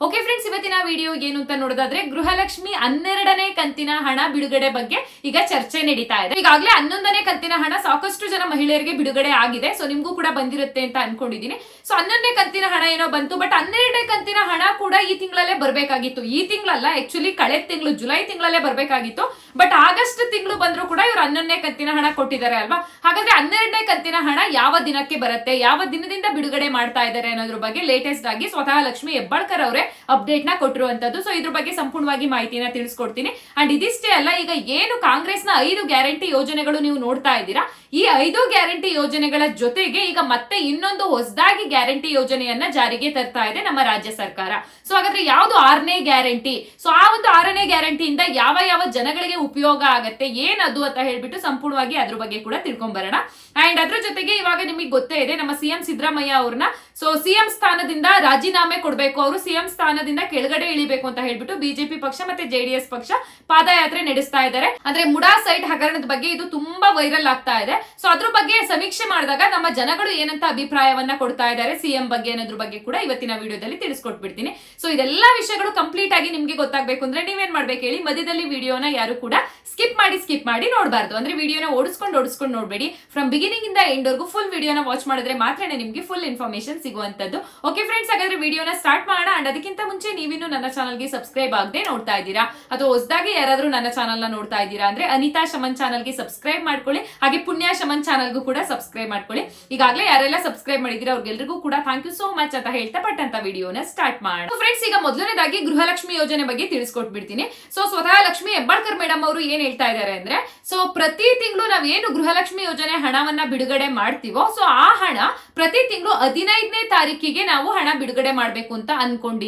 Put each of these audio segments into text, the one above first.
Okay friends ಇವತ್ತಿನ video ಏನು ಅಂತ ನೋಡೋದಾದ್ರೆ ಗೃಹಲಕ್ಷ್ಮಿ ಹನ್ನೆರಡನೇ ಕಂತಿನ ಹಣ ಬಿಡುಗಡೆ ಬಗ್ಗೆ ಈಗ ಚರ್ಚೆ ನಡೀತಾ ಇದೆ. ಈಗಾಗಲೇ ಹನ್ನೊಂದನೇ ಕಂತಿನ ಹಣ ಸಾಕಷ್ಟು ಜನ ಮಹಿಳೆಯರಿಗೆ ಬಿಡುಗಡೆ ಆಗಿದೆ. ಸೊ ನಿಮಗೂ ಕೂಡ ಬಂದಿರುತ್ತೆ ಅಂತ ಅನ್ಕೊಂಡಿದ್ದೀನಿ. ಸೊ ಹನ್ನೊಂದನೇ ಕಂತಿನ ಹಣ ಏನೋ ಬಂತು ಬಟ್ ಹನ್ನೆರಡನೇ ಕಂತಿನ ಹಣ ಕೂಡ ಈ ತಿಂಗಳಲ್ಲೇ ಬರಬೇಕಾಗಿತ್ತು. ಈ ತಿಂಗಳಲ್ಲ ಆಕ್ಚುಲಿ ಕಳೆದ ತಿಂಗಳು, ಜುಲೈ ತಿಂಗಳಲ್ಲೇ ಬರಬೇಕಾಗಿತ್ತು. ಬಟ್ ಆಗಸ್ಟ್ ತಿಂಗಳು ಬಂದರೂ ಕೂಡ ಇವರು ಹನ್ನೊಂದನೇ ಕಂತಿನ ಹಣ ಕೊಟ್ಟಿದ್ದಾರೆ ಅಲ್ವಾ? ಹಾಗಾದ್ರೆ ಹನ್ನೆರಡನೇ ಕಂತಿನ ಹಣ ಯಾವ ದಿನಕ್ಕೆ ಬರುತ್ತೆ? ಯಾವ ದಿನದಿಂದ ಬಿಡುಗಡೆ ಮಾಡ್ತಾ ಇದ್ದಾರೆ ಅನ್ನೋದ್ರ ಬಗ್ಗೆ ಲೇಟೆಸ್ಟ್ ಆಗಿ ಸ್ವತಃ ಲಕ್ಷ್ಮಿ ಹೆಬ್ಬಾಳ್ಕರ್ ಅವರೇ ಅಪ್ಡೇಟ್ನ ಕೊಟ್ಟಿರುವಂತದ್ದು. ಸೊ ಇದ್ರ ಬಗ್ಗೆ ಸಂಪೂರ್ಣವಾಗಿ ಮಾಹಿತಿನ ತಿಳಿಸ್ಕೊಡ್ತೀನಿ. ಅಂಡ್ ಇದಿಷ್ಟೇ ಅಲ್ಲ, ಈಗ ಏನು ಕಾಂಗ್ರೆಸ್ನ ಐದು ಗ್ಯಾರಂಟಿ ಯೋಜನೆಗಳು ನೀವು ನೋಡ್ತಾ ಇದ್ದೀರಾ? ಈ ಐದು ಗ್ಯಾರಂಟಿ ಯೋಜನೆಗಳ ಜೊತೆಗೆ ಈಗ ಮತ್ತೆ ಇನ್ನೊಂದು ಹೊಸದಾಗಿ ಗ್ಯಾರಂಟಿ ಯೋಜನೆಯನ್ನ ಜಾರಿಗೆ ತರ್ತಾ ಇದೆ ನಮ್ಮ ರಾಜ್ಯ ಸರ್ಕಾರ. ಸೊ ಹಾಗಾದ್ರೆ ಯಾವ್ದು ಆರನೇ ಗ್ಯಾರಂಟಿ? ಸೊ ಆ ಒಂದು ಆರನೇ ಗ್ಯಾರಂಟಿಯಿಂದ ಯಾವ ಯಾವ ಜನಗಳಿಗೆ ಉಪಯೋಗ ಆಗತ್ತೆ, ಏನದು ಅಂತ ಹೇಳ್ಬಿಟ್ಟು ಸಂಪೂರ್ಣವಾಗಿ ಅದ್ರ ಬಗ್ಗೆ ಕೂಡ ತಿಳ್ಕೊಂಡ್ ಬರೋಣ ಅಂಡ್ ಅದ್ರ ಜೊತೆಗೆ ಇವಾಗ ನಿಮಗೆ ಗೊತ್ತೇ ಇದೆ, ನಮ್ಮ ಸಿಎಂ ಸಿದ್ದರಾಮಯ್ಯ ಅವ್ರನ್ನ. ಸೊ ಸಿಎಂ ಸ್ಥಾನದಿಂದ ರಾಜೀನಾಮೆ ಕೊಡಬೇಕು ಅವರು. ಸಿಎಂ ಸ್ಥಾನದಿಂದ ಕೆಳಗಡೆ ಇಳಿಬೇಕು ಅಂತ ಹೇಳ್ಬಿಟ್ಟು ಬಿಜೆಪಿ ಪಕ್ಷ ಮತ್ತೆ ಜೆಡಿಎಸ್ ಪಕ್ಷ ಪಾದಯಾತ್ರೆ ನಡೆಸ್ತಾ ಇದ್ದಾರೆ. ಅಂದ್ರೆ ಮುಡಾ ಸೈಟ್ ಹಗರಣದ ಬಗ್ಗೆ ಇದು ತುಂಬಾ ವೈರಲ್ ಆಗ್ತಾ ಇದೆ. ಸೊ ಅದ್ರ ಬಗ್ಗೆ ಸಮೀಕ್ಷೆ ಮಾಡಿದಾಗ ನಮ್ಮ ಜನಗಳು ಏನಂತ ಅಭಿಪ್ರಾಯವನ್ನ ಕೊಡ್ತಾ ಇದ್ದಾರೆ, ಸಿಎಂ ಬಗ್ಗೆ ಅನ್ನೋದ್ರ ಬಗ್ಗೆ ಕೂಡ ಇವತ್ತಿನ ವಿಡಿಯೋದಲ್ಲಿ ತಿಳಿಸ್ಕೊಟ್ಬಿಡ್ತೀನಿ. ಸೊ ಇದೆಲ್ಲಾ ವಿಷಯಗಳು ಕಂಪ್ಲೀಟ್ ಆಗಿ ನಿಮ್ಗೆ ಗೊತ್ತಾಗ್ಬೇಕು ಅಂದ್ರೆ ನೀವೇನ್ ಮಾಡ್ಬೇಕು ಹೇಳಿ, ಮಧ್ಯದಲ್ಲಿ ವಿಡಿಯೋನ ಯಾರು ಕೂಡ ಸ್ಕಿಪ್ ಮಾಡಿ ಸ್ಕಿಪ್ ಮಾಡಿ ನೋಡಬಾರ್ದು. ಅಂದ್ರೆ ವಿಡಿಯೋನ ಓಡಿಸ್ಕೊಂಡು ಓಡಿಸ್ಕೊಂಡು ನೋಡಬೇಡಿ. ಫ್ರಮ್ ಬಿಗಿನಿಂಗ್ ಇಂದ ಎಂಡ್ ವರ್ಗು ಫುಲ್ ವಿಡಿಯೋನ ವಾಚ್ ಮಾಡಿದ್ರೆ ಮಾತ್ರ ನಿಮ್ಗೆ ಫುಲ್ ಇನ್ಫಾರ್ಮೇಶನ್ ಸಿಗುವಂತದ್ದು ಓಕೆ ಫ್ರೆಂಡ್ಸ್ ಹಾಗಾದ್ರೆ ವಿಡಿಯೋನ ಸ್ಟಾರ್ಟ್ ಮಾಡೋಣ. ಅಂಡ್ ಅದಕ್ಕಿಂತ ಮುಂಚೆ ನೀವಿನ್ನು ನನ್ನ ಚಾನಲ್ಗೆ ಸಬ್ಸ್ಕ್ರೈಬ್ ಆಗದೆ ನೋಡ್ತಾ ಇದ್ದೀರಾ? ಅಥವಾ ಹೊಸದಾಗಿ ಯಾರಾದರೂ ನನ್ನ ಚಾನಲ್ನ ನೋಡ್ತಾ ಇದ್ದೀರಾ ಅಂದ್ರೆ ಅನಿತಾ ಶಮನ್ ಚಾನಲ್ಗೆ ಸಬ್ಸ್ಕ್ರೈಬ್ ಮಾಡ್ಕೊಳ್ಳಿ, ಹಾಗೆ ಪುಣ್ಯ ಶಮನ್ ಚಾನಲ್ಗೂ ಕೂಡ ಸಬ್ಸ್ಕ್ರೈಬ್ ಮಾಡ್ಕೊಳ್ಳಿ. ಈಗಾಗಲೇ ಯಾರೆಲ್ಲ ಸಬ್ಸ್ಕ್ರೈಬ್ ಮಾಡಿದ್ದೀರಾ ಅವ್ರಿಗೆಲ್ರಿಗೂ ಕೂಡ ಥ್ಯಾಂಕ್ ಯು ಸೋ ಮಚ್ ಅಂತ ಹೇಳ್ತಾ ಪಟ್ಟಂತ ವಿಡಿಯೋನ ಸ್ಟಾರ್ಟ್ ಮಾಡೋಣ. ಫ್ರೆಂಡ್ಸ್ ಈಗ ಮೊದಲನೇದಾಗಿ ಗೃಹಲಕ್ಷ್ಮಿ ಯೋಜನೆ ಬಗ್ಗೆ ತಿಳಿಸ್ಕೊಟ್ಬಿಡ್ತೀನಿ. ಸೊ ಸ್ವತಃ ಲಕ್ಷ್ಮಿ ಹೆಬ್ಬಾಳ್ಕರ್ ಮೇಡಮ್ ಅವರು ಏನ್ ಹೇಳ್ತಾ ಇದ್ದಾರೆ ಅಂದ್ರೆ ಸೊ ಪ್ರತಿ ತಿಂಗಳು ನಾವ್ ಏನು ಗೃಹಲಕ್ಷ್ಮಿ ಯೋಜನೆ ಹಣವನ್ನ ಬಿಡುಗಡೆ ಮಾಡ್ತೀವೋ ಸೊ ಆ ಹಣ ಪ್ರತಿ ತಿಂಗಳು ಹದಿನೈದನೇ ತಾರೀಕಿಗೆ ನಾವು ಹಣ ಬಿಡುಗಡೆ ಮಾಡಬೇಕು ಅಂತ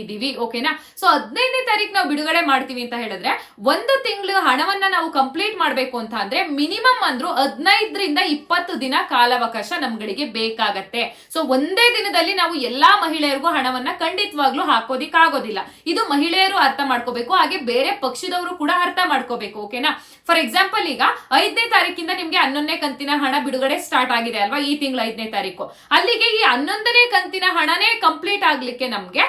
ಅನ್ಕೊಂಡಿದೀವಿ ಓಕೆನಾ ಸೊ ಹದಿನೈದನೇ ತಾರೀಕು ನಾವು ಬಿಡುಗಡೆ ಮಾಡ್ತೀವಿ ಅಂತ ಹೇಳಿದ್ರೆ, ಒಂದು ತಿಂಗಳು ಹಣವನ್ನ ನಾವು ಕಂಪ್ಲೀಟ್ ಮಾಡಬೇಕು ಅಂತ ಅಂದ್ರೆ ಮಿನಿಮಮ್ ಅಂದ್ರೂ ಹದಿನೈದರಿಂದ ಇಪ್ಪತ್ತು ದಿನ ಕಾಲಾವಕಾಶ ನಮ್ಗಳಿಗೆ ಬೇಕಾಗತ್ತೆ. ಸೊ ಒಂದೇ ದಿನದಲ್ಲಿ ನಾವು ಎಲ್ಲಾ ಮಹಿಳೆಯರಿಗೂ ಹಣವನ್ನ ಖಂಡಿತವಾಗ್ಲೂ ಹಾಕೋದಿಕ್ ಆಗೋದಿಲ್ಲ. ಇದು ಮಹಿಳೆಯರು ಅರ್ಥ ಮಾಡ್ಕೋಬೇಕು, ಹಾಗೆ ಬೇರೆ ಪಕ್ಷದವರು ಕೂಡ ಅರ್ಥ ಮಾಡ್ಕೋಬೇಕು ಓಕೆನಾ ಫಾರ್ ಎಕ್ಸಾಂಪಲ್ ಈಗ ಐದನೇ ತಾರೀಕಿಂದ ನಿಮ್ಗೆ ಹನ್ನೊಂದನೇ ಕಂತಿನ ಹಣ ಬಿಡುಗಡೆ ಸ್ಟಾರ್ಟ್ ಆಗಿದೆ ಅಲ್ವಾ ಈ ತಿಂಗಳ ಐದನೇ ತಾರೀಕು ಅಲ್ಲಿಗೆ ಈ ಹನ್ನೊಂದನೇ ಕಂತಿನ ಹಣನೇ ಕಂಪ್ಲೀಟ್ ಆಗ್ಲಿಕ್ಕೆ ನಮ್ಗೆ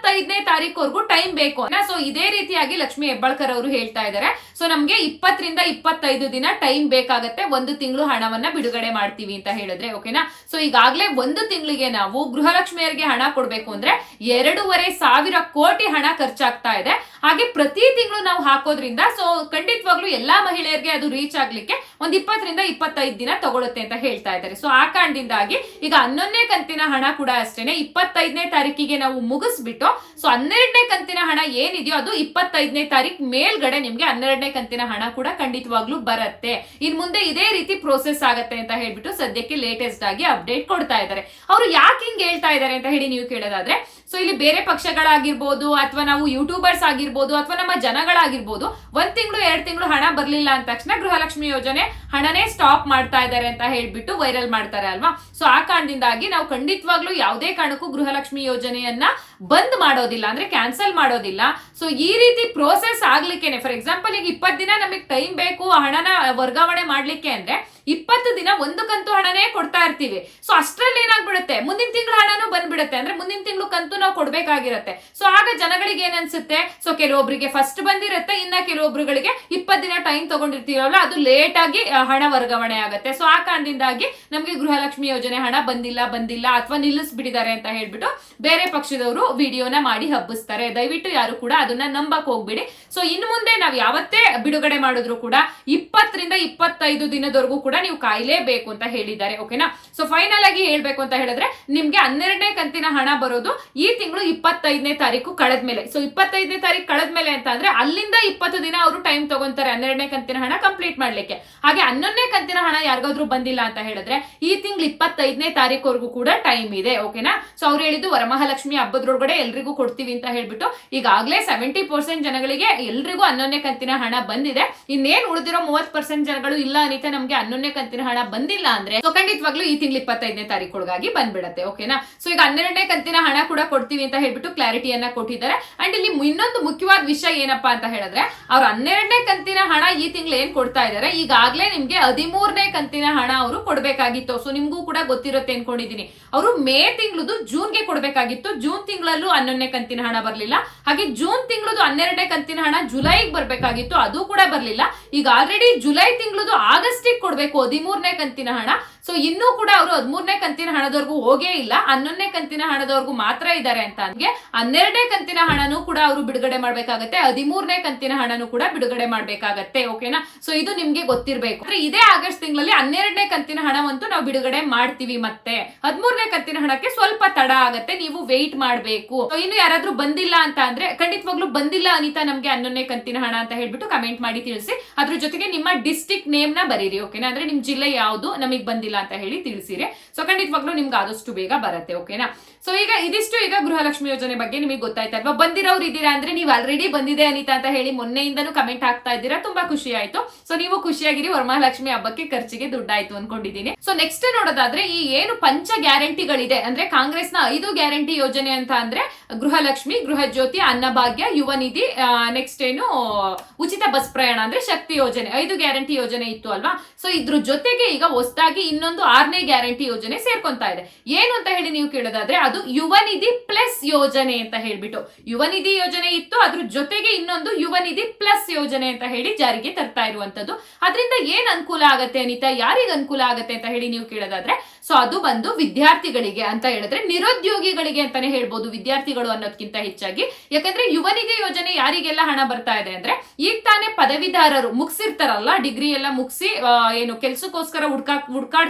ಇಪ್ಪತ್ತೈದನೇ ತಾರೀಕುವರೆಗೂ ಟೈಮ್ ಬೇಕು ಸೊ ಇದೇ ರೀತಿಯಾಗಿ ಲಕ್ಷ್ಮಿ ಹೆಬ್ಬಾಳ್ಕರ್ ಅವರು ಹೇಳ್ತಾ ಇದ್ದಾರೆ. ಸೊ ನಮ್ಗೆ ಇಪ್ಪತ್ತರಿಂದ ಇಪ್ಪತ್ತೈದು ದಿನ ಟೈಮ್ ಬೇಕಾಗತ್ತೆ. ಒಂದು ತಿಂಗಳು ಹಣವನ್ನ ಬಿಡುಗಡೆ ಮಾಡ್ತೀವಿ ಅಂತ ಹೇಳಿದ್ರೆ, ಓಕೆನಾ? ಸೊ ಈಗಾಗಲೇ ಒಂದು ತಿಂಗಳಿಗೆ ನಾವು ಗೃಹಲಕ್ಷ್ಮಿಯರಿಗೆ ಹಣ ಕೊಡ್ಬೇಕು ಅಂದ್ರೆ ಎರಡೂವರೆ ಸಾವಿರ ಕೋಟಿ ಹಣ ಖರ್ಚಾಗ್ತಾ ಇದೆ. ಹಾಗೆ ಪ್ರತಿ ತಿಂಗಳು ನಾವು ಹಾಕೋದ್ರಿಂದ ಸೊ ಖಂಡಿತವಾಗ್ಲೂ ಎಲ್ಲಾ ಮಹಿಳೆಯರಿಗೆ ಅದು ರೀಚ್ ಆಗ್ಲಿಕ್ಕೆ ಒಂದ್ ಇಪ್ಪತ್ತರಿಂದ ಇಪ್ಪತ್ತೈದು ದಿನ ತಗೊಳುತ್ತೆ ಅಂತ ಹೇಳ್ತಾ ಇದ್ದಾರೆ. ಸೊ ಆ ಕಾರಣದಿಂದಾಗಿ ಈಗ ಹನ್ನೊಂದನೇ ಕಂತಿನ ಹಣ ಕೂಡ ಅಷ್ಟೇನೆ ಇಪ್ಪತ್ತೈದನೇ ತಾರೀಕಿಗೆ ನಾವು ಮುಗಿಸ್ಬಿಟ್ಟು ಸೊ ಹನ್ನೆರಡನೇ ಕಂತಿನ ಹಣ ಏನಿದೆಯೋ ಅದು ಇಪ್ಪತ್ತೈದನೇ ತಾರೀಕು ಮೇಲ್ಗಡೆ ನಿಮ್ಗೆ ಹನ್ನೆರಡನೇ ಕಂತಿನ ಹಣ ಕೂಡ ಖಂಡಿತವಾಗ್ಲೂ ಬರುತ್ತೆ. ಇನ್ ಮುಂದೆ ಇದೇ ರೀತಿ ಪ್ರೋಸೆಸ್ ಆಗತ್ತೆ ಅಂತ ಹೇಳ್ಬಿಟ್ಟು ಸದ್ಯಕ್ಕೆ ಲೇಟೆಸ್ಟ್ ಆಗಿ ಅಪ್ಡೇಟ್ ಕೊಡ್ತಾ ಇದ್ದಾರೆ. ಅವರು ಯಾಕೆ ಹಿಂಗ್ ಹೇಳ್ತಾ ಇದ್ದಾರೆ ಅಂತ ಹೇಳಿ ನೀವು ಕೇಳೋದಾದ್ರೆ ಸೊ ಇಲ್ಲಿ ಬೇರೆ ಪಕ್ಷಗಳಾಗಿರ್ಬೋದು ಅಥವಾ ನಾವು ಯೂಟ್ಯೂಬರ್ಸ್ ಆಗಿರ್ಬೋದು ಅಥವಾ ನಮ್ಮ ಜನಗಳಾಗಿರ್ಬೋದು, ಒಂದ್ ತಿಂಗಳು, ಎರಡ್ ತಿಂಗಳು ಹಣ ಬರ್ಲಿಲ್ಲ ಅಂದ ತಕ್ಷಣ ಗೃಹಲಕ್ಷ್ಮಿ ಯೋಜನೆ ಹಣನೇ ಸ್ಟಾಪ್ ಮಾಡ್ತಾ ಇದ್ದಾರೆ ಅಂತ ಹೇಳ್ಬಿಟ್ಟು ವೈರಲ್ ಮಾಡ್ತಾರೆ ಅಲ್ವಾ? ಸೊ ಆ ಕಾರಣದಿಂದಾಗಿ ನಾವು ಖಂಡಿತವಾಗ್ಲೂ ಯಾವುದೇ ಕಾರಣಕ್ಕೂ ಗೃಹಲಕ್ಷ್ಮಿ ಯೋಜನೆಯನ್ನ ಬಂದ್ ಮಾಡೋದಿಲ್ಲ, ಅಂದ್ರೆ ಕ್ಯಾನ್ಸಲ್ ಮಾಡೋದಿಲ್ಲ. ಸೊ ಈ ರೀತಿ ಪ್ರೋಸೆಸ್ ಆಗ್ಲಿಕ್ಕೆ ಫಾರ್ ಎಕ್ಸಾಂಪಲ್ ಈಗ ಇಪ್ಪತ್ತು ದಿನ ನಮಗೆ ಟೈಮ್ ಬೇಕು ಹಣನ ವರ್ಗಾವಣೆ ಮಾಡ್ಲಿಕ್ಕೆ ಅಂದ್ರೆ ಇಪ್ಪತ್ತು ದಿನ ಒಂದು ಕಂತು ಹಣನೇ ಕೊಡ್ತಾ ಇರ್ತೀವಿ. ಸೊ ಅಷ್ಟರಲ್ಲಿ ಏನಾಗ್ಬಿಡುತ್ತೆ? ಮುಂದಿನ ತಿಂಗಳು ಹಣನೂ ಬಂದ್ಬಿಡುತ್ತೆ. ಅಂದ್ರೆ ಮುಂದಿನ ತಿಂಗಳು ಕಂತು ನಾವು ಕೊಡ್ಬೇಕಾಗಿರುತ್ತೆ. ಸೊ ಆಗ ಜನಗಳಿಗೆ ಏನನ್ಸುತ್ತೆ? ಸೊ ಕೆಲವೊಬ್ಬರಿಗೆ ಫಸ್ಟ್ ಬಂದಿರುತ್ತೆ, ಇನ್ನ ಕೆಲವೊಬ್ರುಗಳಿಗೆ ಇಪ್ಪತ್ತು ದಿನ ಟೈಮ್ ತಗೊಂಡಿರ್ತೀವಲ್ಲ ಅದು ಲೇಟ್ ಆಗಿ ಹಣ ವರ್ಗಾವಣೆ ಆಗುತ್ತೆ. ಸೊ ಆ ಕಾರಣದಿಂದಾಗಿ ನಮಗೆ ಗೃಹಲಕ್ಷ್ಮಿ ಯೋಜನೆ ಹಣ ಬಂದಿಲ್ಲ ಬಂದಿಲ್ಲ ಅಥವಾ ನಿಲ್ಲಿಸ್ಬಿಟ್ಟಿದ್ದಾರೆ ಅಂತ ಹೇಳ್ಬಿಟ್ಟು ಬೇರೆ ಪಕ್ಷದವರು ವಿಡಿಯೋನ ಮಾಡಿ ಹಬ್ಬಿಸ್ತಾರೆ. ದಯವಿಟ್ಟು ಯಾರು ಕೂಡ ಅದನ್ನ ನಂಬಕ್ ಹೋಗ್ಬಿಡಿ. ಸೊ ಇನ್ನು ಮುಂದೆ ನಾವು ಯಾವತ್ತೇ ಬಿಡುಗಡೆ ಮಾಡಿದ್ರು ಕೂಡ ಇಪ್ಪತ್ತರಿಂದ ಇಪ್ಪತ್ತೈದು ದಿನದವರೆಗೂ ಕೂಡ ನೀವು ಕಾಯಲೇಬೇಕು ಅಂತ ಹೇಳಿದ್ದಾರೆ, ಓಕೆನಾ? ಸೊ ಫೈನಲ್ ಆಗಿ ಹೇಳ್ಬೇಕು ಅಂತ ಹೇಳಿದ್ರೆ, ನಿಮ್ಗೆ ಹನ್ನೆರಡನೇ ಕಂತಿನ ಹಣ ಬರೋದು ಈ ತಿಂಗಳು ಇಪ್ಪತ್ತೈದನೇ ತಾರೀಕು ಕಳೆದ್ಮೇಲೆ. ಸೊ ಇಪ್ಪತ್ತೈದನೇ ತಾರೀಕು ಕಳೆದ್ಮೇಲೆ ಅಂತ ಅಂದ್ರೆ ಅಲ್ಲಿಂದ ಇಪ್ಪತ್ತು ದಿನ ಅವರು ಟೈಮ್ ತಗೊಂತಾರೆ ಹನ್ನೆರಡನೇ ಕಂತಿನ ಹಣ ಕಂಪ್ಲೀಟ್ ಮಾಡ್ಲಿಕ್ಕೆ. ಹಾಗೆ ಹನ್ನೊಂದನೇ ಕಂತಿನ ಹಣ ಯಾರಿಗಾದ್ರೂ ಬಂದಿಲ್ಲ ಅಂತ ಹೇಳಿದ್ರೆ ಈ ತಿಂಗಳು ಇಪ್ಪತ್ತೈದನೇ ತಾರೀಕುವರೆಗೂ ಕೂಡ ಟೈಮ್ ಇದೆ, ಓಕೆನಾ? ಸೊ ಅವ್ರು ಹೇಳಿದ್ದು ವರಮಹಾಲಕ್ಷ್ಮಿ ಹಬ್ಬದ್ರೊಳಗಡೆ ಎಲ್ರಿಗೂ ಕೊಡ್ತೀವಿ ಅಂತ ಹೇಳ್ಬಿಟ್ಟು ಈಗಾಗಲೇ ಸೆವೆಂಟಿ ಪರ್ಸೆಂಟ್ ಜನಗಳಿಗೆ ಎಲ್ರಿಗೂ ಹನ್ನೊಂದನೇ ಕಂತಿನ ಹಣ ಬಂದಿದೆ. ಇನ್ನೇನು ಉಳಿದಿರೋ ಮೂವತ್ತು ಪರ್ಸೆಂಟ್ ಜನಗಳು ಇಲ್ಲ ಅನಿತಾ, ನಮ್ಗೆ ಹನ್ನೊಂದನೇ ಕಂತಿನ ಹಣ ಬಂದಿಲ್ಲ ಅಂದ್ರೆ ಸೊ ಖಂಡಿತವಾಗ್ಲೂ ಈ ತಿಂಗಳು ಇಪ್ಪತ್ತೈದನೇ ತಾರೀಕೊಳಗಾಗಿ ಬಂದ್ಬಿಡತ್ತೆ, ಓಕೆನಾ? ಸೊ ಈಗ ಹನ್ನೆರಡನೇ ಕಂತಿನ ಹಣ ಕೂಡ ಕೊಡ್ತೀವಿ ಅಂತ ಹೇಳ್ಬಿಟ್ಟು ಕ್ಲಾರಿಟಿಯನ್ನ ಕೊಟ್ಟಿದ್ದಾರೆ. ಅಂಡ್ ಇಲ್ಲಿ ಇನ್ನೊಂದು ಮುಖ್ಯವಾದ ವಿಷಯ ಏನಪ್ಪಾ ಅಂತ ಹೇಳಿದ್ರೆ, ಅವ್ರು ಹನ್ನೆರಡನೇ ಕಂತಿನ ಹಣ ಈ ತಿಂಗಳು ಏನ್ ಕೊಡ್ತಾ ಇದಾರೆ, ಈಗಾಗ್ಲೇ ನಿಮ್ಗೆ ಹದಿಮೂರನೇ ಕಂತಿನ ಹಣ ಅವರು ಕೊಡ್ಬೇಕಾಗಿತ್ತು. ಸೊ ನಿಮ್ಗೂ ಕೂಡ ಗೊತ್ತಿರುತ್ತೆ ಅನ್ಕೊಂಡಿದೀನಿ. ಅವರು ಮೇ ತಿಂಗಳದು ಜೂನ್ಗೆ ಕೊಡ್ಬೇಕಾಗಿತ್ತು. ಜೂನ್ ತಿಂಗಳಲ್ಲೂ ಹನ್ನೊಂದನೇ ಕಂತಿನ ಹಣ ಬರ್ಲಿಲ್ಲ. ಹಾಗೆ ಜೂನ್ ತಿಂಗಳದು ಹನ್ನೆರಡನೇ ಕಂತಿನ ಹಣ ಜುಲೈಗೆ ಬರ್ಬೇಕಾಗಿತ್ತು. ಅದು ಕೂಡ ಬರ್ಲಿಲ್ಲ. ಈಗ ಆಲ್ರೆಡಿ ಜುಲೈ ತಿಂಗಳದು ಆಗಸ್ಟಿಗೆ ಕೊಡ್ಬೇಕು ಹದಿಮೂರನೇ ಕಂತಿನ ಹಣ. ಸೊ ಇನ್ನೂ ಕೂಡ ಅವರು ಹದಿಮೂರನೇ ಕಂತಿನ ಹಣದವರೆಗೂ ಹೋಗೇ ಇಲ್ಲ. ಹನ್ನೊಂದನೇ ಕಂತಿನ ಹಣದವರೆಗೂ ಮಾತ್ರ ಇದ್ದಾರೆ ಅಂತ ಅಂದ್ಗೆ ಹನ್ನೆರಡನೇ ಕಂತಿನ ಹಣನೂ ಕೂಡ ಅವರು ಬಿಡುಗಡೆ ಮಾಡ್ಬೇಕಾಗತ್ತೆ, ಹದಿಮೂರನೇ ಕಂತಿನ ಹಣನೂ ಕೂಡ ಬಿಡುಗಡೆ ಮಾಡ್ಬೇಕಾಗತ್ತೆ ಓಕೆನಾ ಸೊ ಇದು ನಿಮ್ಗೆ ಗೊತ್ತಿರಬೇಕು. ಅಂದ್ರೆ ಇದೇ ಆಗಸ್ಟ್ ತಿಂಗಳಲ್ಲಿ ಹನ್ನೆರಡನೇ ಕಂತಿನ ಹಣವಂತೂ ನಾವು ಬಿಡುಗಡೆ ಮಾಡ್ತೀವಿ ಮತ್ತೆ. ಹದಿಮೂರನೇ ಕಂತಿನ ಹಣಕ್ಕೆ ಸ್ವಲ್ಪ ತಡ ಆಗತ್ತೆ, ನೀವು ವೆಯ್ಟ್ ಮಾಡ್ಬೇಕು. ಇನ್ನು ಯಾರಾದ್ರೂ ಬಂದಿಲ್ಲ ಅಂತ ಅಂದ್ರೆ, ಖಂಡಿತವಾಗ್ಲೂ ಬಂದಿಲ್ಲ ಅನಿತಾ ನಮ್ಗೆ ಹನ್ನೊಂದನೇ ಕಂತಿನ ಹಣ ಅಂತ ಹೇಳ್ಬಿಟ್ಟು ಕಮೆಂಟ್ ಮಾಡಿ ತಿಳಿಸಿ. ಅದ್ರ ಜೊತೆಗೆ ನಿಮ್ಮ ಡಿಸ್ಟಿಕ್ ನೇಮ್ನ ಬರೀರಿ ಓಕೆನಾ ಅಂದ್ರೆ ನಿಮ್ ಜಿಲ್ಲೆ ಯಾವುದು, ನಮಗೆ ಬಂದಿಲ್ಲ. ಅಂತ ಹೇಳಿ ತಿಳಿಸಿರಿ. ಸೊ ಖಂಡಿತವಾಗ್ಲೂ ನಿಮ್ಗೆ ಆದಷ್ಟು ಬೇಗ ಬರುತ್ತೆ ಓಕೆನಾ ಸೊ ಈಗ ಇದಿಷ್ಟು ಈಗ ಗೃಹಲಕ್ಷ್ಮಿ ಯೋಜನೆ ಬಗ್ಗೆ ನಿಮಗೆ ಗೊತ್ತಾಯ್ತಲ್ವಾ ಬಂದಿರೋರು ಇದ್ದೀರಾ ಅಂದ್ರೆ ನೀವು ಆಲ್ರೆಡಿ ಬಂದಿದೆ ಅನಿತಾ ಅಂತ ಹೇಳಿ ಮೊನ್ನೆಯಿಂದನೂ ಕಮೆಂಟ್ ಹಾಕ್ತಾ ಇದ್ದೀರಾ, ತುಂಬಾ ಖುಷಿ ಆಯ್ತು. ಸೊ ನೀವು ಖುಷಿಯಾಗಿರಿ, ವರಮಹಾಲಕ್ಷ್ಮಿ ಹಬ್ಬಕ್ಕೆ ಖರ್ಚಿಗೆ ದುಡ್ಡಾಯ್ತು ಅನ್ಕೊಂಡಿದ್ದೀನಿ. ಸೊ ನೆಕ್ಸ್ಟ್ ನೋಡೋದಾದ್ರೆ ಈ ಏನು ಪಂಚ ಗ್ಯಾರಂಟಿಗಳಿದೆ ಅಂದ್ರೆ ಕಾಂಗ್ರೆಸ್ನ ಐದು ಗ್ಯಾರಂಟಿ ಯೋಜನೆ ಅಂತ ಅಂದ್ರೆ ಗೃಹಲಕ್ಷ್ಮಿ ಗೃಹ ಜ್ಯೋತಿ ಅನ್ನಭಾಗ್ಯ ಯುವ ನಿಧಿ ನೆಕ್ಸ್ಟ್ ಏನು ಉಚಿತ ಬಸ್ ಪ್ರಯಾಣ ಅಂದ್ರೆ ಶಕ್ತಿ ಯೋಜನೆ, ಐದು ಗ್ಯಾರಂಟಿ ಯೋಜನೆ ಇತ್ತು ಅಲ್ವಾ? ಸೊ ಇದ್ರ ಜೊತೆಗೆ ಈಗ ಹೊಸದಾಗಿ ಇನ್ನೊಂದು ಆರನೇ ಗ್ಯಾರಂಟಿ ಯೋಜನೆ ಸೇರ್ಕೊಂತಾ ಇದೆ. ಏನು ಅಂತ ಹೇಳಿ ನೀವು ಕೇಳೋದಾದ್ರೆ ಅದು ಯುವ ನಿಧಿ ಪ್ಲಸ್ ಯೋಜನೆ ಅಂತ ಹೇಳ್ಬಿಟ್ಟು. ಯುವ ನಿಧಿ ಯೋಜನೆ ಇತ್ತು, ಅದ್ರ ಜೊತೆಗೆ ಇನ್ನೊಂದು ಯುವ ನಿಧಿ ಪ್ಲಸ್ ಯೋಜನೆ ಅಂತ ಹೇಳಿ ಜಾರಿಗೆ ತರ್ತಾ ಇರುವಂತದ್ದು ಅದರಿಂದ ಏನ್ ಅನುಕೂಲ ಆಗತ್ತೆ ಅನಿತಾ? ಯಾರಿಗೆ ಅನುಕೂಲ ಆಗತ್ತೆ ಅಂತ ಹೇಳಿ ನೀವು ಕೇಳೋದಾದ್ರೆ, ಸೊ ಅದು ಬಂದು ವಿದ್ಯಾರ್ಥಿಗಳಿಗೆ ಅಂತ ಹೇಳಿದ್ರೆ, ನಿರುದ್ಯೋಗಿಗಳಿಗೆ ಅಂತಾನೆ ಹೇಳ್ಬೋದು ವಿದ್ಯಾರ್ಥಿಗಳು ಅನ್ನೋದಕ್ಕಿಂತ ಹೆಚ್ಚಾಗಿ. ಯಾಕಂದ್ರೆ ಯುವ ನಿಧಿ ಯೋಜನೆ ಯಾರಿಗೆಲ್ಲ ಹಣ ಬರ್ತಾ ಇದೆ ಅಂದ್ರೆ, ಈಗ ತಾನೇ ಪದವೀಧರರು ಮುಗಿಸಿರ್ತಾರಲ್ಲ, ಡಿಗ್ರಿ ಎಲ್ಲ ಮುಗಿಸಿ ಏನು ಕೆಲಸಕ್ಕೋಸ್ಕರ ಹುಡ್ಕಾ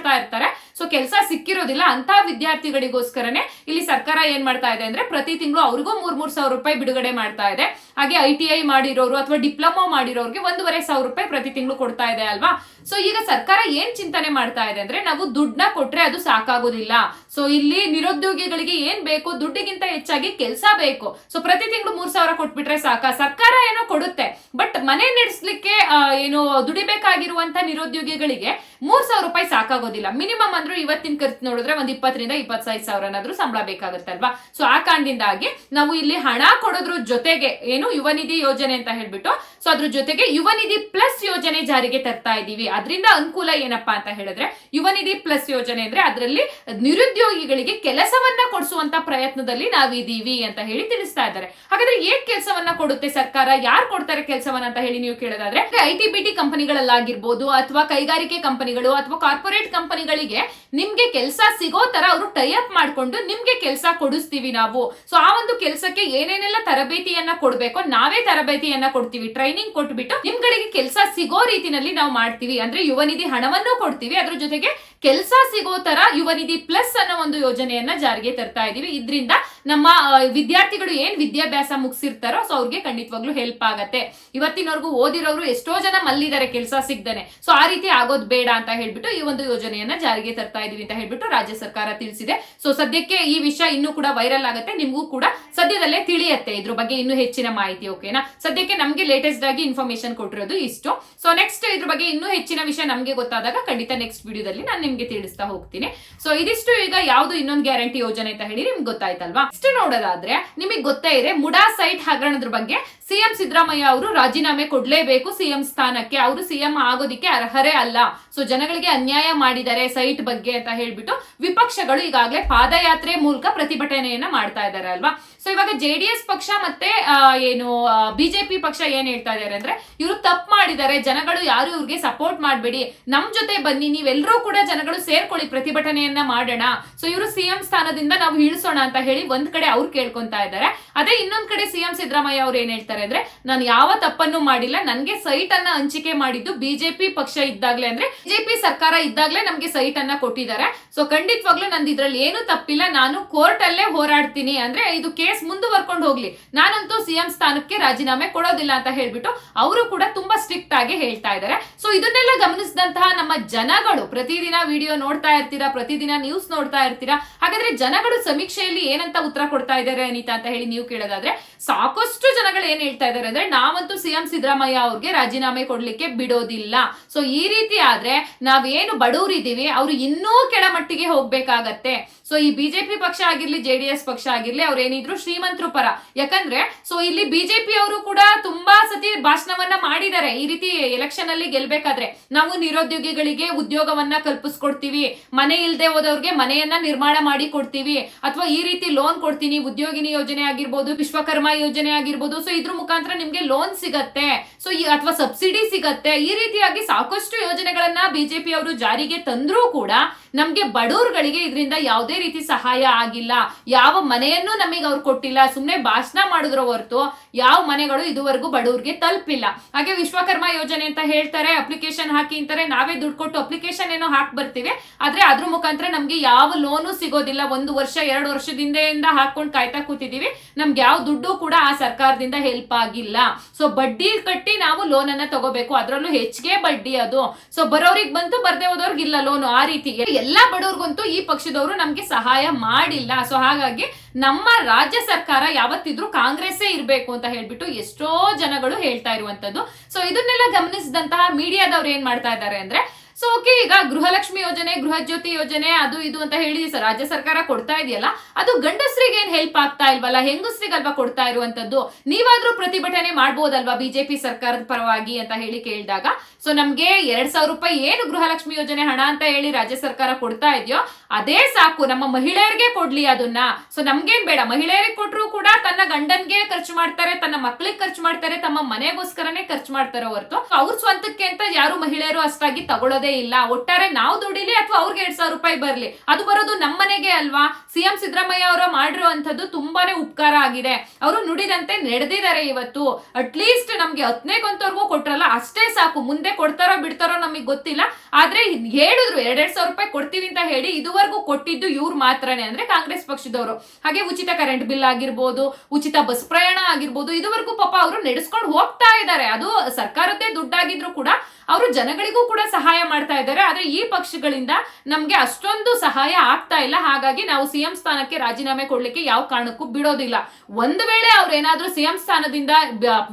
ಹುಡ್ಕಾಡ್ತಾ ಇರ್ತಾರೆ. ಸೊ ಕೆಲಸ ಸಿಕ್ಕಿರೋದಿಲ್ಲ. ಅಂತ ವಿದ್ಯಾರ್ಥಿಗಳಿಗೋಸ್ಕರನೇ ಇಲ್ಲಿ ಸರ್ಕಾರ ಏನ್ ಮಾಡ್ತಾ ಇದೆ ಅಂದ್ರೆ ಪ್ರತಿ ತಿಂಗಳು ಅವ್ರಿಗೂ ಮೂರ್ ಮೂರ್ ಸಾವಿರ ರೂಪಾಯಿ ಬಿಡುಗಡೆ ಮಾಡ್ತಾ ಇದೆ. ಹಾಗೆ ಐ ಟಿ ಐ ಮಾಡಿರೋರು ಅಥವಾ ಡಿಪ್ಲೊಮಾ ಮಾಡಿರೋರಿಗೆ ಒಂದೂವರೆ ಸಾವಿರ ರೂಪಾಯಿ ಪ್ರತಿ ತಿಂಗಳು ಕೊಡ್ತಾ ಇದೆ ಅಲ್ವಾ? ಸೊ ಈಗ ಸರ್ಕಾರ ಏನ್ ಚಿಂತನೆ ಮಾಡ್ತಾ ಇದೆ ಅಂದ್ರೆ ನಾವು ದುಡ್ಡನ್ನ ಕೊಟ್ರೆ ಅದು ಸಾಕಾಗೋದಿಲ್ಲ. ಸೊ ಇಲ್ಲಿ ನಿರುದ್ಯೋಗಿಗಳಿಗೆ ಏನ್ ಬೇಕು? ದುಡ್ಡಿಗಿಂತ ಹೆಚ್ಚಾಗಿ ಕೆಲಸ ಬೇಕು. ಸೊ ಪ್ರತಿ ತಿಂಗಳು ಮೂರ್ ಸಾವಿರ ಕೊಟ್ಬಿಟ್ರೆ ಸಾಕ? ಸರ್ಕಾರ ಏನೋ ಕೊಡುತ್ತೆ. ಬಟ್ ಮನೆ ನಡೆಸ್ಲಿಕ್ಕೆ ಏನು ದುಡಿಬೇಕಾಗಿರುವಂತ ನಿರುದ್ಯೋಗಿಗಳಿಗೆ ಮೂರ್ ಸಾವಿರ ರೂಪಾಯಿ ಸಾಕಾಗೋದಿಲ್ಲ. ಮಿನಿಮಮ್ ಅಂದ್ರೂ ಇವತ್ತಿನ ಖರ್ಚು ನೋಡಿದ್ರೆ ಒಂದ್ ಇಪ್ಪತ್ತರಿಂದ ಇಪ್ಪತ್ತೈದು ಸಾವಿರನಾದ್ರೂ ಸಂಬಳ ಬೇಕಾಗುತ್ತಲ್ವಾ? ಸೊ ಆ ಕಾರಣದಿಂದಾಗಿ ನಾವು ಇಲ್ಲಿ ಹಣ ಕೊಡೋದ್ರ ಜೊತೆಗೆ ಏನು ಯುವ ನಿಧಿ ಯೋಜನೆ ಅಂತ ಹೇಳ್ಬಿಟ್ಟು ಸೊ ಅದ್ರ ಜೊತೆಗೆ ಯುವ ನಿಧಿ ಪ್ಲಸ್ ಯೋಜನೆ ಜಾರಿಗೆ ತರ್ತಾ ಇದೀವಿ ಅದರಿಂದ ಅನುಕೂಲ ಏನಪ್ಪಾ ಅಂತ ಹೇಳಿದ್ರೆ ಯುವ ನಿಧಿ ಪ್ಲಸ್ ಯೋಜನೆ ಅಂದ್ರೆ ಅದರಲ್ಲಿ ನಿರುದ್ಯೋಗಿಗಳಿಗೆ ಕೆಲಸವನ್ನ ಕೊಡಿಸುವಂತ ಪ್ರಯತ್ನದಲ್ಲಿ ನಾವಿದೀವಿ ಅಂತ ಹೇಳಿ ತಿಳಿಸ್ತಾ ಇದ್ದಾರೆ. ಹಾಗಾದ್ರೆ ಏನ್ ಕೆಲಸವನ್ನ ಕೊಡುತ್ತೆ ಸರ್ಕಾರ? ಯಾರು ಕೊಡ್ತಾರೆ ಕೆಲಸವನ್ನ ಅಂತ ಹೇಳಿ ನೀವು ಕೇಳೋದಾದ್ರೆ ಐ ಟಿ ಬಿ ಟಿ ಕಂಪನಿಗಳಲ್ಲಾಗಿರ್ಬೋದು, ಅಥವಾ ಕೈಗಾರಿಕೆ ಕಂಪನಿಗಳು, ಅಥವಾ ಕಾರ್ಪೊರೇಟ್ ಕಂಪನಿಗಳಿಗೆ ನಿಮ್ಗೆ ಕೆಲಸ ಸಿಗೋ ತರ ಅವರು ಟೈ ಅಪ್ ಮಾಡ್ಕೊಂಡು ನಿಮ್ಗೆ ಕೆಲಸ ಕೊಡಿಸ್ತೀವಿ ನಾವು. ಸೊ ಆ ಒಂದು ಕೆಲಸಕ್ಕೆ ಏನೇನೆಲ್ಲ ತರಬೇತಿಯನ್ನ ಕೊಡ್ಬೇಕೋ ನಾವೇ ತರಬೇತಿಯನ್ನ ಕೊಡ್ತೀವಿ. ಟ್ರೈನಿಂಗ್ ಕೊಟ್ಬಿಟ್ಟು ನಿಮ್ಗಳಿಗೆ ಕೆಲಸ ಸಿಗೋ ರೀತಿನಲ್ಲಿ ನಾವು ಮಾಡ್ತೀವಿ. ಅಂದ್ರೆ ಯುವ ನಿಧಿ ಹಣವನ್ನು ಕೊಡ್ತೀವಿ. ಅದ್ರ ಜೊತೆಗೆ ಕೆಲಸ ಸಿಗೋ ತರ ಯುವನಿಧಿ ಪ್ಲಸ್ ಅನ್ನೋ ಒಂದು ಯೋಜನೆಯನ್ನ ಜಾರಿಗೆ ತರ್ತಾ ಇದೀವಿ. ಇದರಿಂದ ನಮ್ಮ ವಿದ್ಯಾರ್ಥಿಗಳು ಏನ್ ವಿದ್ಯಾಭ್ಯಾಸ ಮುಗಿಸಿರ್ತಾರೋ, ಸೊ ಅವ್ರಿಗೆ ಖಂಡಿತವಾಗ್ಲೂ ಹೆಲ್ಪ್ ಆಗತ್ತೆ. ಇವತ್ತಿನವರೆಗೂ ಓದಿರೋರು ಎಷ್ಟೋ ಜನ ಮಲ್ಲಿದ್ದಾರೆ ಕೆಲಸ ಸಿಗ್ದಾನೆ. ಸೊ ಆ ರೀತಿ ಆಗೋದ್ ಬೇಡ ಅಂತ ಹೇಳ್ಬಿಟ್ಟು ಈ ಒಂದು ಯೋಜನೆಯನ್ನ ಜಾರಿಗೆ ತರ್ತಾ ಇದೀವಿ ಅಂತ ಹೇಳ್ಬಿಟ್ಟು ರಾಜ್ಯ ಸರ್ಕಾರ ತಿಳಿಸಿದೆ. ಸೊ ಸದ್ಯಕ್ಕೆ ಈ ವಿಷಯ ಇನ್ನೂ ಕೂಡ ವೈರಲ್ ಆಗುತ್ತೆ. ನಿಮಗೂ ಕೂಡ ಸದ್ಯದಲ್ಲೇ ತಿಳಿಯತ್ತೆ. ಇದ್ರ ಬಗ್ಗೆ ಇನ್ನೂ ಹೆಚ್ಚಿನ ಮಾಹಿತಿ ಓಕೆನಾ ಸದ್ಯಕ್ಕೆ ನಮ್ಗೆ ಲೇಟೆಸ್ಟ್ ಆಗಿ ಇನ್ಫಾರ್ಮೇಶನ್ ಕೊಟ್ಟಿರೋದು ಇಷ್ಟು. ಸೊ ನೆಕ್ಸ್ಟ್ ಇದ್ರ ಬಗ್ಗೆ ಇನ್ನೂ ಹೆಚ್ಚಿನ ವಿಷಯ ನಮಗೆ ಗೊತ್ತಾದಾಗ ಖಂಡಿತ ನೆಕ್ಸ್ಟ್ ವಿಡಿಯೋದಲ್ಲಿ ನಾನು ನಿಮ್ಗೆ ತಿಳಿಸ್ತಾ ಹೋಗ್ತೀನಿ. ಸೊ ಇದಿಷ್ಟು ಈಗ ಯಾವ್ದು ಇನ್ನೊಂದು ಗ್ಯಾರಂಟಿ ಯೋಜನೆ ಅಂತ ಹೇಳಿ ನಿಮ್ಗೆ ಗೊತ್ತಾಯ್ತಲ್ವಾ? ಇಷ್ಟು ನೋಡೋದಾದ್ರೆ ನಿಮಗೆ ಗೊತ್ತೇ ಇದೆ, ಮುಡಾ ಸೈಟ್ ಹಗರಣದ ಬಗ್ಗೆ ಸಿಎಂ ಸಿದ್ದರಾಮಯ್ಯ ಅವರು ರಾಜೀನಾಮೆ ಕೊಡ್ಲೇಬೇಕು ಸಿಎಂ ಸ್ಥಾನಕ್ಕೆ. ಅವರು ಸಿಎಂ ಆಗೋದಿಕ್ಕೆ ಅರ್ಹರೇ ಅಲ್ಲ. ಸೊ ಜನಗಳಿಗೆ ಅನ್ಯಾಯ ಮಾಡಿದ್ದಾರೆ ಸೈಟ್ ಬಗ್ಗೆ ಅಂತ ಹೇಳ್ಬಿಟ್ಟು ವಿಪಕ್ಷಗಳು ಈಗಾಗಲೇ ಪಾದಯಾತ್ರೆ ಮೂಲಕ ಪ್ರತಿಭಟನೆಯನ್ನ ಮಾಡ್ತಾ ಇದ್ದಾರೆ ಅಲ್ವಾ? ಸೊ ಇವಾಗ ಜೆಡಿಎಸ್ ಪಕ್ಷ ಮತ್ತೆ ಏನು ಬಿಜೆಪಿ ಪಕ್ಷ ಏನ್ ಹೇಳ್ತಾ ಇದಾರೆ ಅಂದ್ರೆ, ಇವರು ತಪ್ಪು ಮಾಡಿದ್ದಾರೆ, ಜನಗಳು ಯಾರು ಇವ್ರಿಗೆ ಸಪೋರ್ಟ್ ಮಾಡಬೇಡಿ. ನಮ್ ಜೊತೆ ಬನ್ನಿ ನೀವೆಲ್ಲರೂ ಕೂಡ ಜನಗಳು ಸೇರ್ಕೊಳ್ಳಿ, ಪ್ರತಿಭಟನೆಯನ್ನ ಮಾಡೋಣ. ಸೊ ಇವರು ಸಿಎಂ ಸ್ಥಾನದಿಂದ ನಾವು ಇಳಿಸೋಣ ಅಂತ ಹೇಳಿ ಒಂದ್ ಕಡೆ ಅವ್ರು ಕೇಳ್ಕೊಂತಾ ಇದ್ದಾರೆ. ಅದೇ ಇನ್ನೊಂದ್ ಕಡೆ ಸಿಎಂ ಸಿದ್ದರಾಮಯ್ಯ ಅವ್ರು ಏನ್ ಹೇಳ್ತಾರೆ ಅಂದ್ರೆ, ನಾನು ಯಾವ ತಪ್ಪನ್ನು ಮಾಡಿಲ್ಲ, ನನ್ಗೆ ಸೈಟ್ ಅನ್ನ ಹಂಚಿಕೆ ಮಾಡಿದ್ದು ಬಿಜೆಪಿ ಪಕ್ಷ ಇದ್ದಾಗ್ಲೇ ಅಂದ್ರೆ ಬಿಜೆಪಿ ಸರ್ಕಾರ ಇದ್ದಾಗ್ಲೇ ನಮ್ಗೆ ಸೈಟ್ ಅನ್ನ ಕೊಟ್ಟಿದ್ದಾರೆ. ಸೊ ಖಂಡಿತವಾಗ್ಲೂ ನಂದು ಇದ್ರಲ್ಲಿ ಏನು ತಪ್ಪಿಲ್ಲ, ನಾನು ಕೋರ್ಟ್ ಅಲ್ಲೇ ಹೋರಾಡ್ತೀನಿ ಅಂದ್ರೆ, ಇದು ಕೇಸ್ ಮುಂದುವರ್ಕೊಂಡು ಹೋಗ್ಲಿ. ನಾನಂತೂ ಸಿಎಂ ಸ್ಥಾನಕ್ಕೆ ರಾಜೀನಾಮೆ ಕೊಡೋದಿಲ್ಲ ಅಂತ ಹೇಳ್ಬಿಟ್ಟು ಅವರು ಕೂಡ ತುಂಬಾ ಸ್ಟ್ರಿಕ್ಟ್ ಆಗಿ ಹೇಳ್ತಾ ಇದ್ದಾರೆ. ಸೊ ಇದನ್ನೆಲ್ಲ ಗಮನಿಸಿದಂತಹ ನಮ್ಮ ಜನಗಳು ಪ್ರತಿದಿನ ವಿಡಿಯೋ ನೋಡ್ತಾ ಇರ್ತೀರಾ, ಪ್ರತಿದಿನ ನ್ಯೂಸ್ ನೋಡ್ತಾ ಇರ್ತೀರಾ? ಹಾಗಾದ್ರೆ ಜನಗಳು ಸಮೀಕ್ಷೆಯಲ್ಲಿ ಏನಂತ ಉತ್ತರ ಕೊಡ್ತಾ ಇದ್ದಾರೆ ಅನಿತಾ ಅಂತ ಹೇಳಿ ನೀವು ಕೇಳೋದಾದ್ರೆ, ಸಾಕಷ್ಟು ಜನಗಳು ಏನ್ ಹೇಳ್ತಾ ಇದ್ದಾರೆ ಅಂದ್ರೆ, ನಾವಂತೂ ಸಿಎಂ ಸಿದ್ದರಾಮಯ್ಯ ಅವ್ರಿಗೆ ರಾಜೀನಾಮೆ ಕೊಡ್ಲಿಕ್ಕೆ ಬಿಡೋದಿಲ್ಲ. ಸೊ ಈ ರೀತಿ ಆದ್ರೆ ನಾವೇನು ಬಡವರಿದ್ದೀವಿ, ಅವ್ರು ಇನ್ನೂ ಕೆಳಮಟ್ಟಿಗೆ ಹೋಗ್ಬೇಕಾಗತ್ತೆ. ಸೊ ಈ ಬಿಜೆಪಿ ಪಕ್ಷ ಆಗಿರ್ಲಿ ಜೆಡಿಎಸ್ ಪಕ್ಷ ಆಗಿರ್ಲಿ, ಅವ್ರು ಏನಿದ್ರು ಶ್ರೀಮಂತರು ಪರ. ಯಾಕಂದ್ರೆ ಸೊ ಇಲ್ಲಿ ಬಿಜೆಪಿ ಅವರು ಕೂಡ ತುಂಬಾ ಸತಿ ಭಾಷಣವನ್ನ ಮಾಡಿದ್ದಾರೆ. ಈ ರೀತಿ ಎಲೆಕ್ಷನ್ ಅಲ್ಲಿ ಗೆಲ್ಬೇಕಾದ್ರೆ ನಾವು ನಿರುದ್ಯೋಗಿಗಳಿಗೆ ಉದ್ಯೋಗವನ್ನ ಕಲ್ಪಿಸ್ಕೊಡ್ತೀವಿ, ಮನೆ ಇಲ್ಲದೆ ಹೋದವ್ರಿಗೆ ಮನೆಯನ್ನ ನಿರ್ಮಾಣ ಮಾಡಿ ಕೊಡ್ತೀವಿ, ಅಥವಾ ಈ ರೀತಿ ಲೋನ್ ಕೊಡ್ತೀನಿ, ಉದ್ಯೋಗಿನಿ ಯೋಜನೆ ಆಗಿರ್ಬೋದು, ವಿಶ್ವಕರ್ಮ ಯೋಜನೆ ಆಗಿರ್ಬೋದು ಸೊ ಇದ್ರ ಮುಖಾಂತರ ನಿಮ್ಗೆ ಲೋನ್ ಸಿಗತ್ತೆ ಸೊ ಅಥವಾ ಸಬ್ಸಿಡಿ ಸಿಗತ್ತೆ, ಈ ರೀತಿಯಾಗಿ ಸಾಕಷ್ಟು ಯೋಜನೆಗಳನ್ನ ಬಿಜೆಪಿ ಅವರು ಜಾರಿಗೆ ತಂದ್ರೂ ಕೂಡ ನಮ್ಗೆ ಬಡವರುಗಳಿಗೆ ಇದರಿಂದ ಯಾವುದೇ ರೀತಿ ಸಹಾಯ ಆಗಿಲ್ಲ. ಯಾವ ಮನೆಯನ್ನು ನಮಗೆ ಅವ್ರು ಕೊಟ್ಟಿಲ್ಲ. ಸುಮ್ಮನೆ ಭಾಷಣ ಮಾಡಿದ್ರ ಹೊರತು ಯಾವ ಮನೆಗಳು ಇದುವರೆಗೂ ಬಡವ್ರಿಗೆ ತಲುಪಿಲ್ಲ. ಹಾಗೆ ವಿಶ್ವಕರ್ಮ ಯೋಜನೆ ಅಂತ ಹೇಳ್ತಾರೆ ಅಪ್ಲಿಕೇಶನ್ ಹಾಕಿ ಅಂತಾರೆ, ನಾವೇ ದುಡ್ಡು ಕೊಟ್ಟು ಅಪ್ಲಿಕೇಶನ್ ಏನೋ ಹಾಕಿ ಬರ್ತೀವಿ. ಆದ್ರೆ ಅದ್ರ ಮುಖಾಂತರ ನಮ್ಗೆ ಯಾವ ಲೋನು ಸಿಗೋದಿಲ್ಲ. ಒಂದು ವರ್ಷ, ಎರಡು ವರ್ಷದಿಂದ ಹಾಕೊಂಡು ಕಾಯ್ತಾ ಕೂತಿದೀವಿ. ನಮ್ಗೆ ಯಾವ ದುಡ್ಡು ಕೂಡ ಆ ಸರ್ಕಾರದಿಂದ ಹೆಲ್ಪ್ ಆಗಿಲ್ಲ. ಸೊ ಬಡ್ಡಿ ಕಟ್ಟಿ ನಾವು ಲೋನ್ ಅನ್ನ ತಗೋಬೇಕು. ಅದರಲ್ಲೂ ಹೆಚ್ಚಿಗೆ ಬಡ್ಡಿ ಅದು. ಸೊ ಬರೋರಿಗೆ ಬಂತು, ಬರ್ದೇ ಹೋದವ್ರಿಗೆ ಇಲ್ಲ ಲೋನು ಆ ರೀತಿ ಎಲ್ಲಾ ಬಡವ್ರಿಗಂತೂ ಈ ಪಕ್ಷದವರು ನಮ್ಗೆ ಸಹಾಯ ಮಾಡಿಲ್ಲ. ಸೊ ಹಾಗಾಗಿ ನಮ್ಮ ರಾಜ್ಯ ಸರ್ಕಾರ ಯಾವತ್ತಿದ್ರು ಕಾಂಗ್ರೆಸ್ಸೇ ಇರಬೇಕು ಅಂತ ಹೇಳ್ಬಿಟ್ಟು ಎಷ್ಟೋ ಜನಗಳು ಹೇಳ್ತಾ ಇರುವಂತದ್ದು ಸೊ ಇದನ್ನೆಲ್ಲ ಗಮನಿಸಿದಂತಹ ಮೀಡಿಯಾದವ್ರು ಏನ್ ಮಾಡ್ತಾ ಇದ್ದಾರೆ ಅಂದ್ರೆ ಸೊ ಓಕೆ ಈಗ ಗೃಹಲಕ್ಷ್ಮಿ ಯೋಜನೆ ಗೃಹ ಜ್ಯೋತಿ ಯೋಜನೆ, ಅದು ಇದು ಅಂತ ಹೇಳಿ ರಾಜ್ಯ ಸರ್ಕಾರ ಕೊಡ್ತಾ ಇದೆಯಲ್ಲ, ಅದು ಗಂಡಸರಿಗೆ ಏನ್ ಹೆಲ್ಪ್ ಆಗ್ತಾ ಇಲ್ವಲ್ಲ, ಹೆಂಗಸ್ರಿಗಲ್ವಾ ಕೊಡ್ತಾ ಇರುವಂತದ್ದು? ನೀವಾದ್ರೂ ಪ್ರತಿಭಟನೆ ಮಾಡ್ಬೋದಲ್ವಾ ಬಿಜೆಪಿ ಸರ್ಕಾರದ ಪರವಾಗಿ ಅಂತ ಹೇಳಿ ಕೇಳಿದಾಗ? ಸೊ ನಮ್ಗೆ ಎರಡ್ ಸಾವಿರ ರೂಪಾಯಿ ಏನು ಗೃಹಲಕ್ಷ್ಮಿ ಯೋಜನೆ ಹಣ ಅಂತ ಹೇಳಿ ರಾಜ್ಯ ಸರ್ಕಾರ ಕೊಡ್ತಾ ಇದೆಯೋ, ಅದೇ ಸಾಕು. ನಮ್ಮ ಮಹಿಳೆಯರಿಗೆ ಕೊಡ್ಲಿ ಅದನ್ನ. ಸೊ ನಮ್ಗೇನ್ ಬೇಡ. ಮಹಿಳೆಯರಿಗೆ ಕೊಟ್ರು ಕೂಡ ತನ್ನ ಗಂಡನ್ಗೆ ಖರ್ಚು ಮಾಡ್ತಾರೆ, ತನ್ನ ಮಕ್ಳಿಗೆ ಖರ್ಚು ಮಾಡ್ತಾರೆ, ತಮ್ಮ ಮನೆಗೋಸ್ಕರನೇ ಖರ್ಚು ಮಾಡ್ತಾರೆ ಹೊರತು. ಅವ್ರ ಸ್ವಂತಕ್ಕೆ ಅಂತ ಯಾರು ಮಹಿಳೆಯರು ಅಷ್ಟಾಗಿ ತಗೊಳ್ಳೋದೇ ಇಲ್ಲ. ಒಟ್ಟಾರೆ ನಾವು ದುಡಿಲಿ ಅಥವಾ ಅವ್ರಿಗೆ ಎರಡ್ ಸಾವಿರ ರೂಪಾಯಿ ಬರ್ಲಿ? ಅದು ಬರೋದು ನಮ್ಮನೆಗೆ ಅಲ್ವಾ? ಸಿಎಂ ಸಿದ್ದರಾಮಯ್ಯ ಅವರು ಮಾಡಿರುವಂತದ್ದು ತುಂಬಾನೇ ಉಪಕಾರ ಆಗಿದೆ. ಅವರು ನುಡಿದಂತೆ ನಡೆದಿದ್ದಾರೆ ಇವತ್ತು. ಅಟ್ಲೀಸ್ಟ್ ನಮ್ಗೆ ಹತ್ತನೇ ಕಂತವರೆಗೂ ಕೊಟ್ರಲ್ಲ, ಅಷ್ಟೇ ಸಾಕು. ಮುಂದೆ ಕೊಡ್ತಾರೋ ಬಿಡ್ತಾರೋ ನಮಗೆ ಗೊತ್ತಿಲ್ಲ. ಆದ್ರೆ ಹೇಳಿದ್ರು, ಎರಡೆರಡ್ ಸಾವಿರ ರೂಪಾಯಿ ಕೊಡ್ತೀವಿ ಅಂತ ಹೇಳಿ ಇದುವರೆಗೂ ಕೊಟ್ಟಿದ್ದು ಇವ್ರು ಮಾತ್ರನೇ ಅಂದ್ರೆ ಕಾಂಗ್ರೆಸ್ ಪಕ್ಷದವರು. ಹಾಗೆ ಉಚಿತ ಕರೆಂಟ್ ಬಿಲ್ ಆಗಿರ್ಬೋದು, ಉಚಿತ ಬಸ್ ಪ್ರಯಾಣ ಆಗಿರ್ಬೋದು, ಇದುವರೆಗೂ ಪಾಪ ಅವರು ನಡೆಸ್ಕೊಂಡು ಹೋಗ್ತಾ ಇದ್ದಾರೆ. ಅದು ಸರ್ಕಾರದ್ದೇ ದುಡ್ಡಾಗಿದ್ರು ಕೂಡ ಅವರು ಜನಗಳಿಗೂ ಕೂಡ ಸಹಾಯ ಮಾಡ್ತಾ ಇದ್ದಾರೆ. ಆದ್ರೆ ಈ ಪಕ್ಷಗಳಿಂದ ನಮ್ಗೆ ಅಷ್ಟೊಂದು ಸಹಾಯ ಆಗ್ತಾ ಇಲ್ಲ. ಹಾಗಾಗಿ ನಾವು ಸಿಎಂ ಸ್ಥಾನಕ್ಕೆ ರಾಜೀನಾಮೆ ಕೊಡ್ಲಿಕ್ಕೆ ಯಾವ ಕಾರಣಕ್ಕೂ ಬಿಡೋದಿಲ್ಲ. ಒಂದು ವೇಳೆ ಅವ್ರು ಏನಾದ್ರೂ ಸಿಎಂ ಸ್ಥಾನದಿಂದ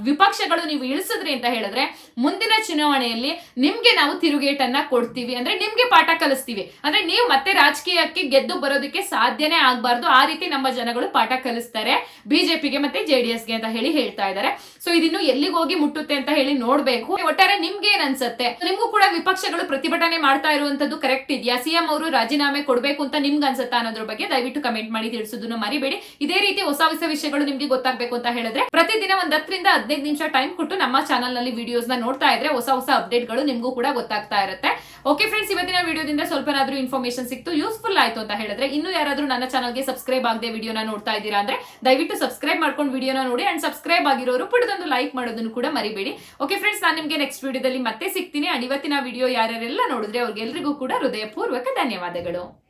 ವಿಪಕ್ಷಗಳು ನೀವು ಇಳಿಸಿದ್ರಿ ಅಂತ ಹೇಳಿದ್ರೆ ಮುಂದಿನ ಚುನಾವಣೆಯಲ್ಲಿ ನಿಮ್ಗೆ ನಾವು ತಿರುಗೇಟನ್ನ ಕೊಡ್ತೀವಿ. ಅಂದ್ರೆ ನಿಮ್ಗೆ ಪಾಠ ಕಲಿಸ್ತೀವಿ. ಅಂದ್ರೆ ನೀವು ಮತ್ತೆ ರಾಜಕೀಯಕ್ಕೆ ಗೆದ್ದು ಬರೋದಕ್ಕೆ ಸಾಧ್ಯನೇ ಆಗ್ಬಾರ್ದು. ಆ ರೀತಿ ನಮ್ಮ ಜನಗಳು ಪಾಠ ಕಲಿಸ್ತಾರೆ. ಬಿಜೆಪಿಗೆ ಮತ್ತೆ ಜೆಡಿಎಸ್ಗೆ ಅಂತ ಹೇಳಿ ಹೇಳ್ತಾ ಇದ್ದಾರೆ. ಸೊ ಇದಿನ್ನು ಎಲ್ಲಿಗೆ ಹೋಗಿ ಮುಟ್ಟುತ್ತೆ ಅಂತ ಹೇಳಿ ನೋಡ್ಬೇಕು. ಒಟ್ಟಾರೆ ನಿಮ್ಗೆ ಏನ್ ಅನ್ಸುತ್ತೆ? ನಿಮ್ಗೂ ಕೂಡ ವಿಪಕ್ಷಗಳು ಪ್ರತಿಭಟನೆ ಮಾಡ್ತಾ ಇರುವಂತದ್ದು ಕರೆಕ್ಟ್ ಇದೆಯಾ? ಸಿಎಂ ಅವರು ರಾಜೀನಾಮೆ ಕೊಡಬೇಕು ಅಂತ ನಿಮ್ಗೆ ಅನ್ಸುತ್ತಾ ಅನ್ನೋದ್ರ ಬಗ್ಗೆ ದಯವಿಟ್ಟು ಕಮೆಂಟ್ ಮಾಡಿ ತಿಳಿಸೋದನ್ನು ಮರಿಬೇಡಿ. ಇದೇ ರೀತಿ ಹೊಸ ಹೊಸ ವಿಷಯಗಳು ನಿಮ್ಗೆ ಗೊತ್ತಾಗಬೇಕು ಅಂತ ಹೇಳಿದ್ರೆ ಪ್ರತಿದಿನ ಒಂದ್ ಹತ್ತರಿಂದ ಹದಿನೈದು ನಿಮಿಷ ಟೈಮ್ ಕೊಟ್ಟು ನಮ್ಮ ಚಾನಲ್ನಲ್ಲಿ ವಿಡಿಯೋಸ್ನ ನೋಡ್ತಾ ಇದ್ರೆ ಹೊಸ ಹೊಸ ಅಪ್ಡೇಟ್ಗಳು ನಿಮಗೂ ಕೂಡ ಗೊತ್ತಾಗ್ತಾ ಇರುತ್ತೆ. ಓಕೆ ಫ್ರೆಂಡ್ಸ್ ಇವತ್ತಿನ ವಿಡಿಯೋದಿಂದ ಸ್ವಲ್ಪನಾದ್ರೂ ಇನ್ಫಾರ್ಮೇಶನ್ ಸಿಕ್ತು ಯೂಸ್ಫುಲ್ ಆಯ್ತು ಅಂತ ಹೇಳಿದ್ರೆ ಇನ್ನು ಯಾರಾದರೂ ನನ್ನ ಚಾನಲ್ಗೆ ಸಬ್ಸ್ಕ್ರೈಬ್ ಆಗದೆ ವಿಡಿಯೋನ ನೋಡ್ತಾ ಇದ್ದೀರಾ ಅಂದ್ರೆ ದಯವಿಟ್ಟು ಸಬ್ಸ್ಕ್ರೈಬ್ ಮಾಡ್ಕೊಂಡು ವಿಡಿಯೋನ ನೋಡಿ ಅಂಡ್ ಸಬ್ಸ್ಕ್ರೈಬ್ ಆಗಿರೋರು ಪುಟದೊಂದು ಲೈಕ್ ಮಾಡೋದನ್ನು ಕೂಡ ಮರಿಬೇಡಿ. ಓಕೆ ಫ್ರೆಂಡ್ಸ್ ನಾನು ನಿಮಗೆ ನೆಕ್ಸ್ಟ್ ವಿಡಿಯೋದಲ್ಲಿ ಮತ್ತೆ ಸಿಗ್ತೀನಿ. ಅಂಡ್ ಇವತ್ತಿನ ವಿಡಿಯೋ ಯಾರ್ಯಾರೆಲ್ಲ ನೋಡಿದ್ರೆ ಅವ್ರಿಗೆಲ್ರಿಗೂ ಕೂಡ ಹೃದಯಪೂರ್ವಕ ಧನ್ಯವಾದಗಳು.